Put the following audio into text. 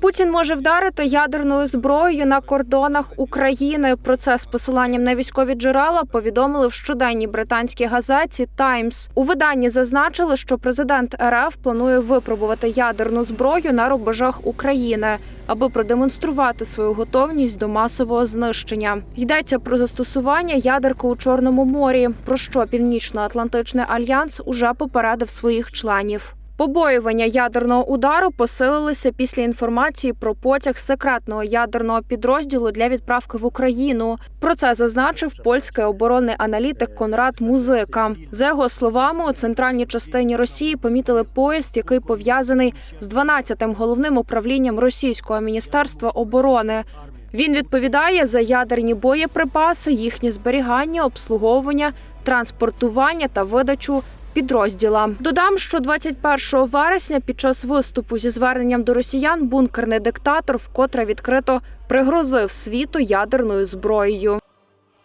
Путін може вдарити ядерною зброєю на кордонах України. Про це з посиланням на військові джерела повідомили в щоденній британській газеті Таймс. У виданні зазначили, що президент РФ планує випробувати ядерну зброю на рубежах України, аби продемонструвати свою готовність до масового знищення. Йдеться про застосування ядерки у Чорному морі, про що Північно-Атлантичний альянс уже попередив своїх членів. Побоювання ядерного удару посилилися після інформації про потяг секретного ядерного підрозділу для відправки в Україну. Про це зазначив польський оборонний аналітик Конрад Музика. За його словами, у центральній частині Росії помітили поїзд, який пов'язаний з 12-тим головним управлінням російського міністерства оборони. Він відповідає за ядерні боєприпаси, їхнє зберігання, обслуговування, транспортування та видачу підрозділа. Додам, що 21 вересня під час виступу зі зверненням до росіян бункерний диктатор вкотре відкрито пригрозив світу ядерною зброєю.